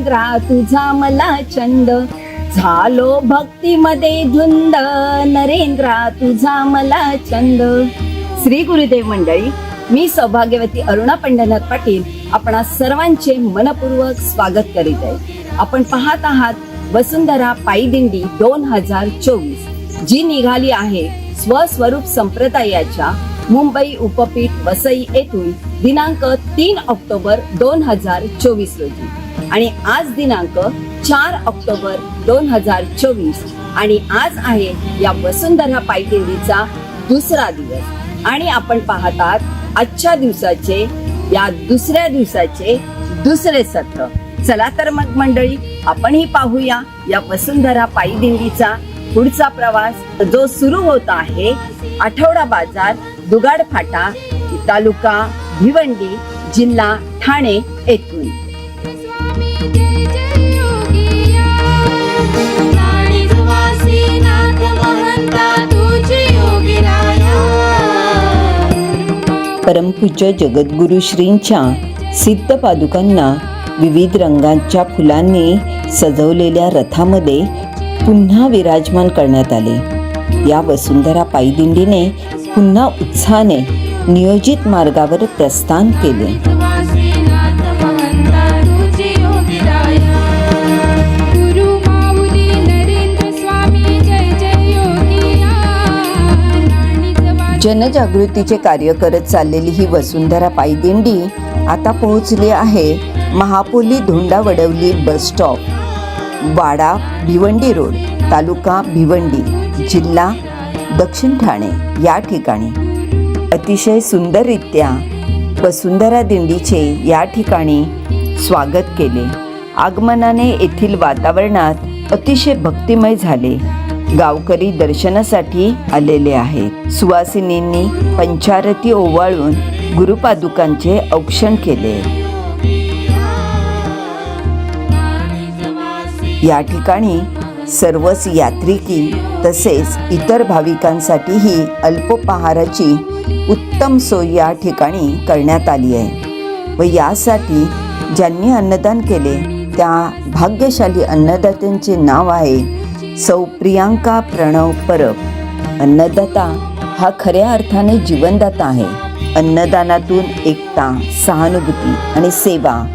छंद तुझा मला छंद झालो भक्तीमध्ये धुंद. नरेंद्रा तुझा मला छंद श्री गुरुदेव मंडळी मी सौभाग्यवती अरुणा पंढरनाथ पाटील आपणा सर्वांचे मनपूर्वक स्वागत करीत आहे. आपण पाहत आहात वसुंधरा पायी दिंडी दोन हजार चोवीस. जी निघाली आहे स्वस्वरूप संप्रदायाच्या मुंबई उपपीठ वसई येथून दिनांक तीन ऑक्टोबर दोन हजार चोवीस रोजी. आणि आज दिनांक चार ऑक्टोबर दोन हजार चोवीस. आणि आज आहे या वसुंधरा पायदिंडीचा दुसरा दिवस. आणि आपण पाहतात आजच्या दिवसाचे या दुसऱ्या दिवसाचे दुसरे सत्र. चला तर मग मंडळी आपणही पाहूया या वसुंधरा पायदिंडीचा पुढचा प्रवास जो सुरू होत आहे आठवडा बाजार दुगाड फाटा तालुका भिवंडी जिल्हा ठाणे येथून. पूज्य परमपूज्य जगद्गुरु श्रींच्या सिद्ध पादुकांना विविध रंगांच्या फुलांनी सजवलेल्या रथामध्ये पुन्हा विराजमान करण्यात आले. या वसुंधरा पायदिंडीने पुन्हा उत्साहाने नियोजित मार्गावर प्रस्थान केले. जनजागृतीचे कार्य करत चाललेली ही वसुंधरा पायदिंडी आता पोहोचली आहे Mahapoli Dhonda Vadavali bus stop. Wada Bhiwandi road taluka Bhiwandi जिल्हा दक्षिण ठाणे या ठिकाणी. अतिशय सुंदररित्या वसुंधरा दिंडीचे या ठिकाणी स्वागत केले. आगमनाने येथील वातावरणात अतिशय भक्तिमय झाले. गावकरी दर्शनासाठी आलेले आहेत. सुवासिनींनी पंचारती ओवाळून गुरुपादुकांचे औक्षण केले. या ठिकाणी सर्वच यात्रिकी तसेच इतर भाविकांसाठीही अल्पोपहाराची उत्तम सोय या ठिकाणी करण्यात आली आहे. व यासाठी ज्यांनी अन्नदान केले त्या भाग्यशाली अन्नदात्यांचे नाव आहे सौ प्रियांका प्रणव परब. अन्नदाता हा खऱ्या अर्थाने जीवनदाता आहे. अन्नदानातून एकता सहानुभूती आणि सेवा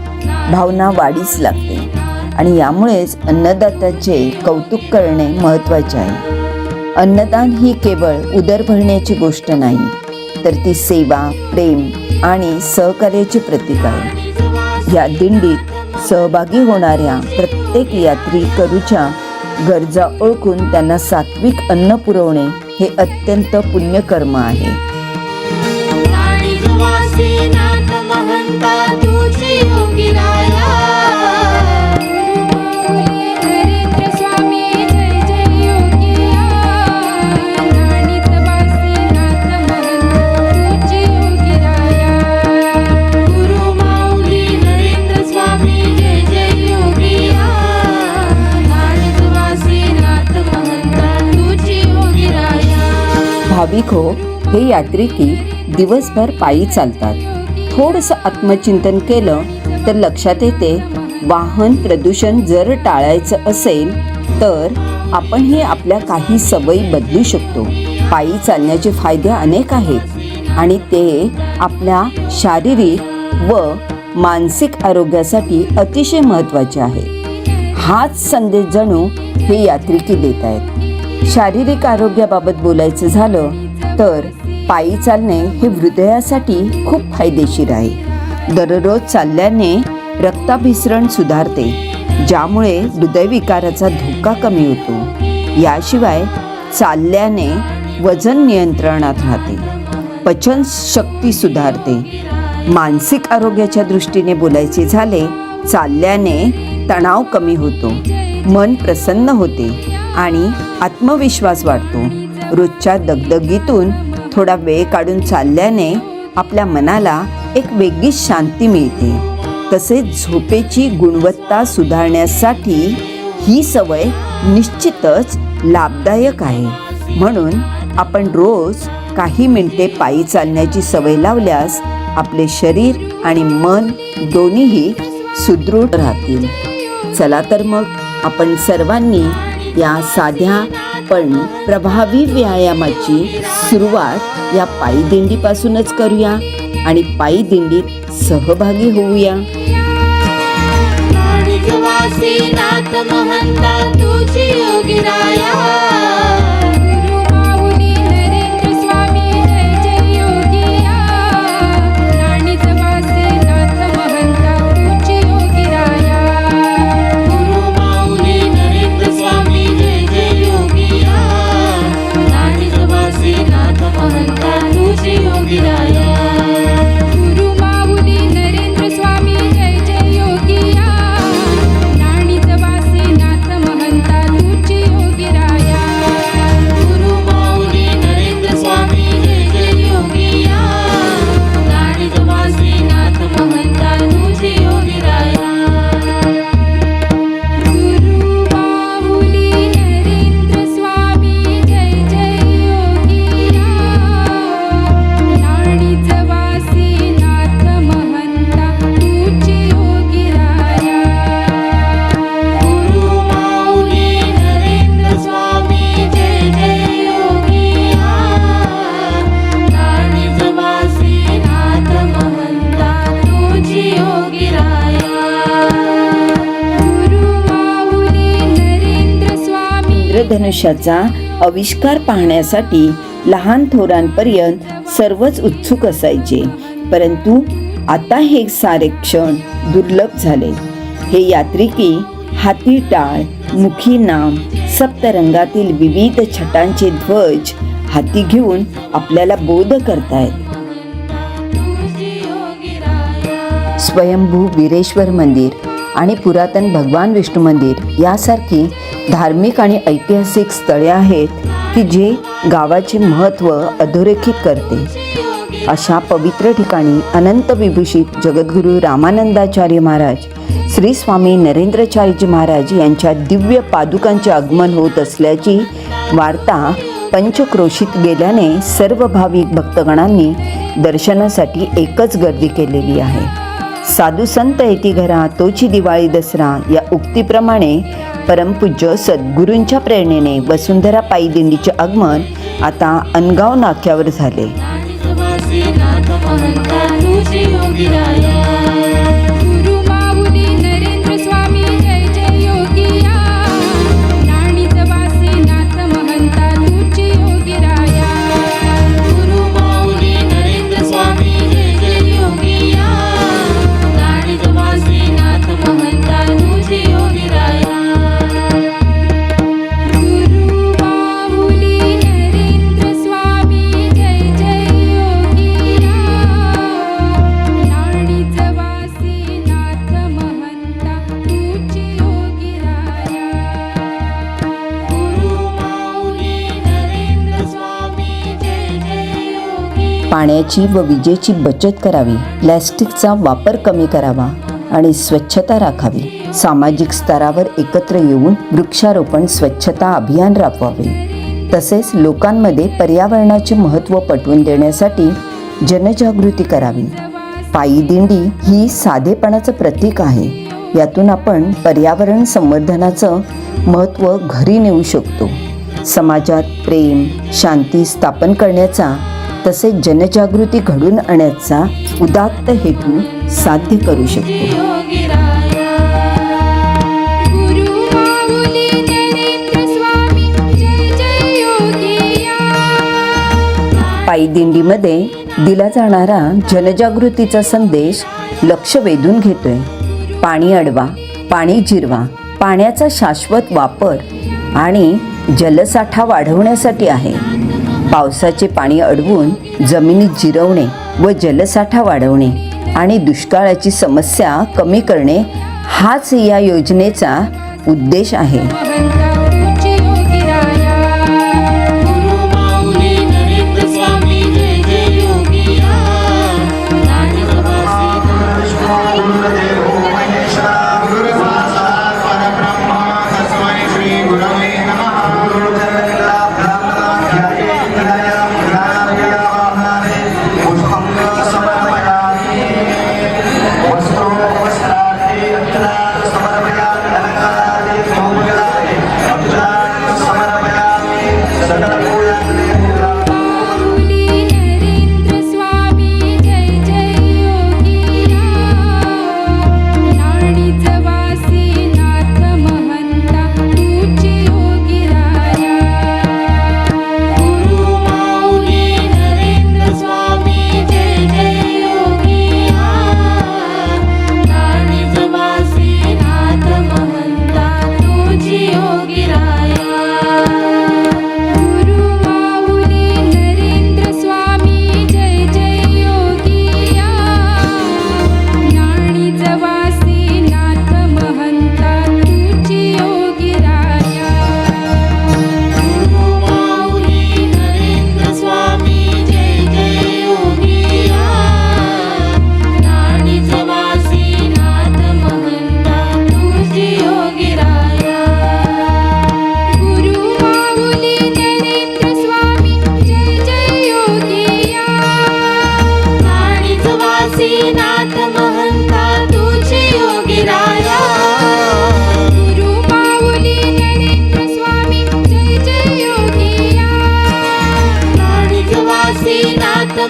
भावना वाढीस लागते. आणि यामुळेच अन्नदात्याचे कौतुक करणे महत्त्वाचे आहे. अन्नदान ही केवळ उदर भरण्याची गोष्ट नाही तर ती सेवा प्रेम आणि सहकार्याचे प्रतीक आहे. या दिंडीत सहभागी होणाऱ्या प्रत्येक यात्रेकरूच्या गरजा ओळखून त्यांना सात्विक अन्न पुरवणे हे अत्यंत पुण्यकर्म आहे. भाविक हो, हे यात्रिकी दिवसभर पायी चालतात. थोडंसं आत्मचिंतन केलं तर लक्षात येते वाहन प्रदूषण जर टाळायचं असेल तर आपण ही आपल्या काही सवयी बदलू शकतो. पायी चालण्याचे फायदे अनेक आहेत आणि ते आपल्या शारीरिक व मानसिक आरोग्यासाठी अतिशय महत्त्वाचे आहे. हाच संदेश जणू हे यात्रिकी देत आहेत. शारीरिक आरोग्याबाबत बोलायचं झालं तर पायी चालणे हे हृदयासाठी खूप फायदेशीर आहे. दररोज चालल्याने रक्ताभिसरण सुधारते ज्यामुळे हृदयविकाराचा धोका कमी होतो. याशिवाय चालल्याने वजन नियंत्रणात राहते पचन शक्ती सुधारते. मानसिक आरोग्याच्या दृष्टीने बोलायचे झाले चालल्याने तणाव कमी होतो मन प्रसन्न होते. आणि आत्मविश्वास वाढतो. रोजच्या दगदगीतून थोडा वेळ काढून चालल्याने आपल्या मनाला एक वेगळीच शांती मिळते. तसेच झोपेची गुणवत्ता सुधारण्यासाठी ही सवय निश्चितच लाभदायक आहे. म्हणून आपण रोज काही मिनिटे पायी चालण्याची सवय लावल्यास आपले शरीर आणि मन दोन्हीही सुदृढ राहतील. चला तर मग आपण सर्वांनी या साध्या पण प्रभावी व्यायामाची सुरुवात या पायीदिंडीपासूनच करूया आणि पायीदिंडीत सहभागी होऊया. तुझी इंद्रधनुष्याचा आविष्कार पाहण्यासाठी लहान थोरांपर्यंत सर्वच उत्सुक असायचे. परंतु आता हे सारे क्षण दुर्लभ झाले. हे यात्रिकी हाती टाळ मुखी नाम सप्तरंगातील विविध छटांचे ध्वज हाती घेऊन आपल्याला बोध करतायत. स्वयंभू वीरेश्वर मंदिर. आणि पुरातन भगवान विष्णू मंदिर यासारखी धार्मिक आणि ऐतिहासिक स्थळे आहेत की जे गावाचे महत्त्व अधोरेखित करते. अशा पवित्र ठिकाणी अनंत विभूषित जगद्गुरू रामानंदाचार्य महाराज श्री स्वामी नरेंद्रचार्यजी महाराज यांच्या दिव्य पादुकांचे आगमन होत असल्याची वार्ता पंचक्रोशीत गेल्याने सर्व भाविक भक्तगणांनी दर्शनासाठी एकच गर्दी केलेली आहे. साधू संत येती घरा तोची दिवाळी दसरा या उक्तीप्रमाणे परमपूज्य सद्गुरूंच्या प्रेरणेने वसुंधरा पायी दिंडीचे आगमन आता अनगाव नाक्यावर झाले. पाण्याची व विजेची बचत करावी. प्लॅस्टिकचा वापर कमी करावा आणि स्वच्छता राखावी. सामाजिक स्तरावर एकत्र येऊन वृक्षारोपण स्वच्छता अभियान राबवावे. तसेच लोकांमध्ये पर्यावरणाचे महत्त्व पटवून देण्यासाठी जनजागृती करावी. पायी दिंडी ही साधेपणाचं प्रतीक आहे. यातून आपण पर्यावरण संवर्धनाचं महत्त्व घरी नेऊ शकतो. समाजात प्रेम शांती स्थापन करण्याचा तसेच जनजागृती घडून आणण्याचा उदात्त हेतू साध्य करू शकतो. पायदिंडीमध्ये दिला जाणारा जनजागृतीचा संदेश लक्ष वेधून घेतोय. पाणी अडवा पाणी जिरवा पाण्याचा शाश्वत वापर आणि जलसाठा वाढवण्यासाठी आहे. पावसाचे पाणी अडवून जमिनीत जिरवणे व जलसाठा वाढवणे आणि दुष्काळाची समस्या कमी करणे हाच या योजनेचा उद्देश आहे.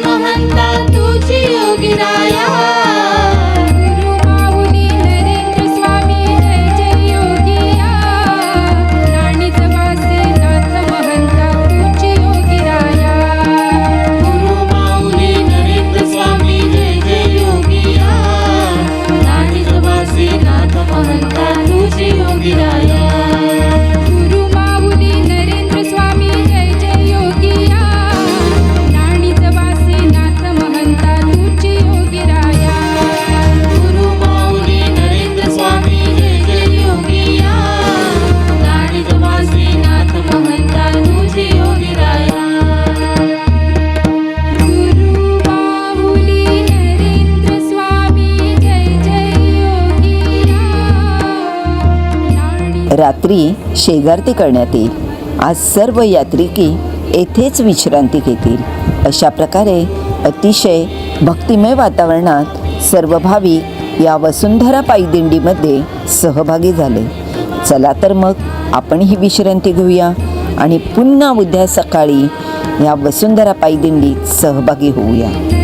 महंता तुझी योगिराया रात्री शेगारती करण्यात येईल. आज सर्व यात्रिकी येथेच विश्रांती घेतील. अशा प्रकारे अतिशय भक्तिमय वातावरणात सर्व भाविक या वसुंधरा पायदिंडीमध्ये सहभागी झाले. चला तर मग आपण ही विश्रांती घेऊया आणि पुन्हा उद्या सकाळी या वसुंधरा पायदिंडीत सहभागी होऊया.